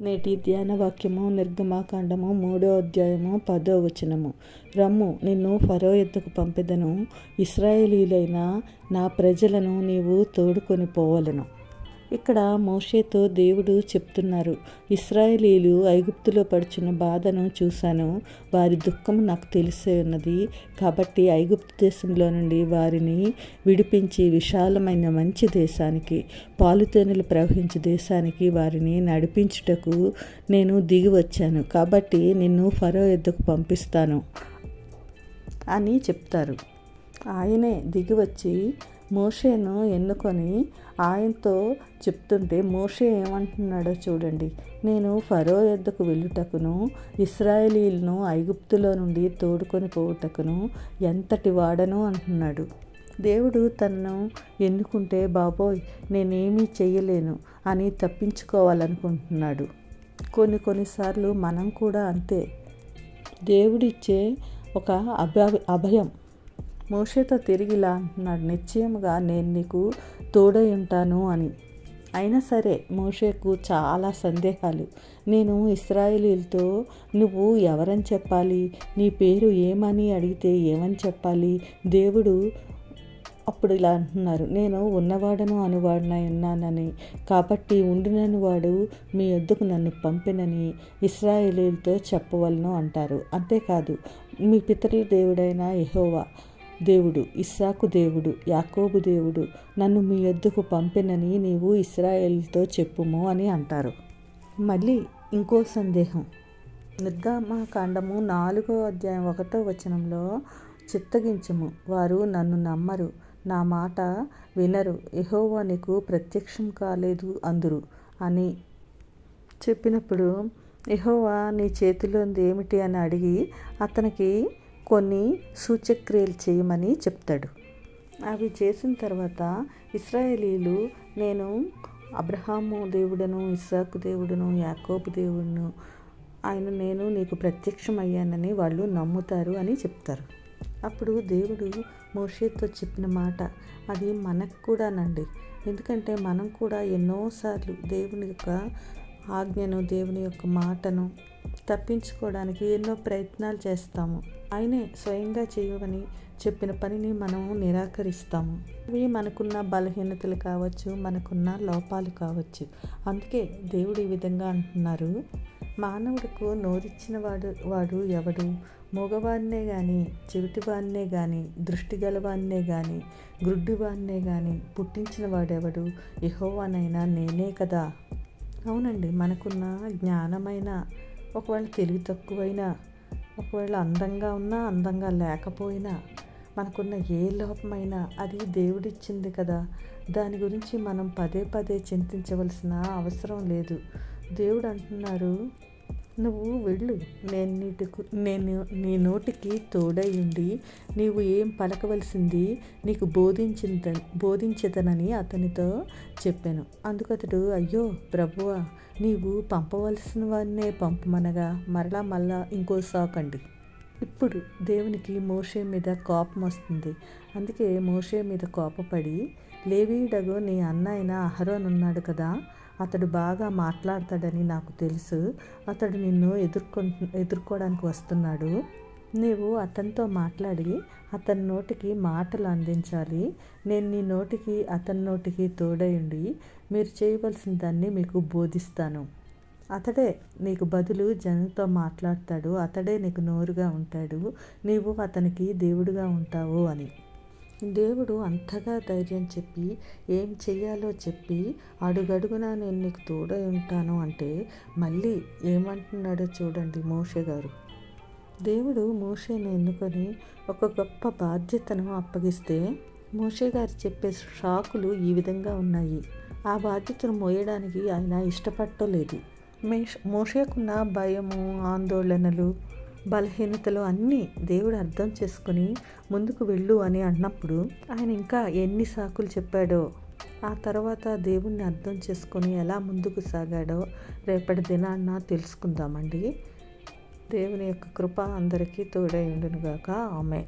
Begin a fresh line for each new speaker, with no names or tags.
నేటి ధ్యాన వాక్యము నిర్గమాకాండము మూడో అధ్యాయము పదో వచనము. రమ్ము నిన్ను ఫరో ఎద్దుకు పంపెదను. ఇస్రాయేలీలైన నా ప్రజలను నీవు తోడుకొని పోవలను. ఇక్కడ మోషేతో దేవుడు చెప్తున్నారు ఇస్రాయేలీలు ఐగుప్తులో పడుచున్న బాధను చూశాను వారి దుఃఖం నాకు తెలిసే ఉన్నది. కాబట్టి ఐగుప్తు దేశంలో నుండి వారిని విడిపించి విశాలమైన మంచి దేశానికి పాలుతేనెలు ప్రవహించే దేశానికి వారిని నడిపించుటకు నేను దిగి వచ్చాను. కాబట్టి నిన్ను ఫరో ఎద్దుకు పంపిస్తాను అని చెప్తారు. ఆయనే దిగి వచ్చి మోషేను ఎన్నుకొని ఆయనతో చెప్తుంటే మోషే ఏమంటున్నాడో చూడండి. నేను ఫరో ఎద్దకు వెళ్ళుటకును ఇస్రాయేలీలను ఐగుప్తులో నుండి తోడుకొని పోవుటకును ఎంతటి వాడను అంటున్నాడు. దేవుడు తనను ఎన్నుకుంటే బాబోయ్ నేనేమీ చేయలేను అని తప్పించుకోవాలనుకుంటున్నాడు. కొన్ని కొన్నిసార్లు మనం కూడా అంతే. దేవుడిచ్చే ఒక అభ అభయం మోషేతో తిరిగి ఇలా అంటున్నాడు నిశ్చయముగా నేను నీకు తోడై ఉంటాను అని. అయినా సరే మోషేకు చాలా సందేహాలు. నేను ఇస్రాయేలీలతో నువ్వు ఎవరని చెప్పాలి? నీ పేరు ఏమని అడిగితే ఏమని చెప్పాలి? దేవుడు అప్పుడు ఇలా అంటున్నారు. నేను ఉన్నవాడను అనువాడనై ఉన్నానని. కాబట్టి ఉండినని వాడు మీ వద్దకు నన్ను పంపినని ఇస్రాయేలీలతో చెప్పవలను అంటారు. అంతేకాదు మీ పితరుల దేవుడైన యహోవా దేవుడు ఇస్సాకు దేవుడు యాకోబు దేవుడు నన్ను మీ యొద్దకు పంపినని నీవు ఇస్రాయేల్తో చెప్పుము అని అంటారు. మళ్ళీ ఇంకో సందేహం. నిర్గమాకాండము నాలుగో అధ్యాయం ఒకటో వచనంలో చిత్తగించము. వారు నన్ను నమ్మరు నా మాట వినరు ఎహోవా నీకు ప్రత్యక్షం కాలేదు అందురు అని చెప్పినప్పుడు ఎహోవా నీ చేతిలోంది ఏమిటి అని అడిగి అతనికి కొన్ని సూచక్రియలు చేయమని చెప్తాడు. అవి చేసిన తర్వాత ఇస్రాయేలీలు నేను అబ్రహాము దేవుడను ఇస్సాకు దేవుడను యాకోబు దేవుడును ఆయన నేను నీకు ప్రత్యక్షమయ్యానని వాళ్ళు నమ్ముతారు అని చెప్తారు. అప్పుడు దేవుడు మోషేతో చెప్పిన మాట అది మనకు కూడానండి. ఎందుకంటే మనం కూడా ఎన్నోసార్లు దేవుని యొక్క ఆజ్ఞను దేవుని యొక్క మాటను తప్పించుకోవడానికి ఎన్నో ప్రయత్నాలు చేస్తాము. ఆయనే స్వయంగా చేయమని చెప్పిన పనిని మనం నిరాకరిస్తాము. ఇవి మనకున్న బలహీనతలు కావచ్చు మనకున్న లోపాలు కావచ్చు. అందుకే దేవుడు ఈ విధంగా అంటున్నారు. మానవుడికు నోరిచ్చిన వాడు వాడు ఎవడు? మగవాడినే కానీ చెవిటివాడినే కానీ దృష్టి గలవాడినే కానీ గ్రుడ్డివాడినే కానీ పుట్టించిన వాడెవడు? యహోవానైనా నేనే కదా. అవునండి మనకున్న జ్ఞానమైన ఒకవేళ తెలివి తక్కువైనా ఒకవేళ అందంగా ఉన్నా అందంగా లేకపోయినా మనకున్న ఏ లోపమైనా అది దేవుడిచ్చింది కదా. దాని గురించి మనం పదే పదే చింతించవలసిన అవసరం లేదు. దేవుడు అంటున్నారు నువ్వు వెళ్ళు. నేను నీటికు నేను నీ నోటికి తోడై నీవు ఏం పలకవలసింది నీకు బోధించింద బోధించదనని అతనితో చెప్పాను. అందుకు అతడు అయ్యో ప్రభువా నీవు పంపవలసిన వారినే పంపమనగా మరలా మళ్ళా ఇంకో సాకండి. ఇప్పుడు దేవునికి మోషే మీద కోపం వస్తుంది. అందుకే మోషే మీద కోపపడి లేవీడగు నీ అన్న అయిన అహరోన్ ఉన్నాడు కదా అతడు బాగా మాట్లాడతాడని నాకు తెలుసు. అతడు నిన్ను ఎదుర్కొ ఎదుర్కోవడానికి వస్తున్నాడు. నీవు అతనితో మాట్లాడి అతని నోటికి మాటలు అందించాలి. నేను నీ నోటికి అతని నోటికి తోడయుండి మీరు చేయవలసిన దాన్ని మీకు బోధిస్తాను. అతడే నీకు బదులు జనంతో మాట్లాడతాడు. అతడే నీకు నోరుగా ఉంటాడు. నీవు అతనికి దేవుడుగా ఉంటావు అని. దేవుడు అంతగా ధైర్యం చెప్పి ఏం చెయ్యాలో చెప్పి అడుగడుగున నేను నీకు తోడై ఉంటాను అంటే మళ్ళీ ఏమంటున్నాడో చూడండి మోషే గారు. దేవుడు మోషేని ఎన్నుకొని ఒక గొప్ప బాధ్యతను అప్పగిస్తే మోషే గారు చెప్పే షాకులు ఈ విధంగా ఉన్నాయి. ఆ బాధ్యతను మోయడానికి ఆయన ఇష్టపడలేదు మేష్ మోషేకున్న భయము ఆందోళనలు బలహీనతలు అన్నీ దేవుడు అర్థం చేసుకుని ముందుకు వెళ్ళు అని అన్నప్పుడు ఆయన ఇంకా ఎన్ని సాకులు చెప్పాడో ఆ తర్వాత దేవుణ్ణి అర్థం చేసుకొని ఎలా ముందుకు సాగాడో రేపటి దినాన్న తెలుసుకుందామండి. దేవుని యొక్క కృప అందరికీ తోడై ఉండునుగాక. ఆమె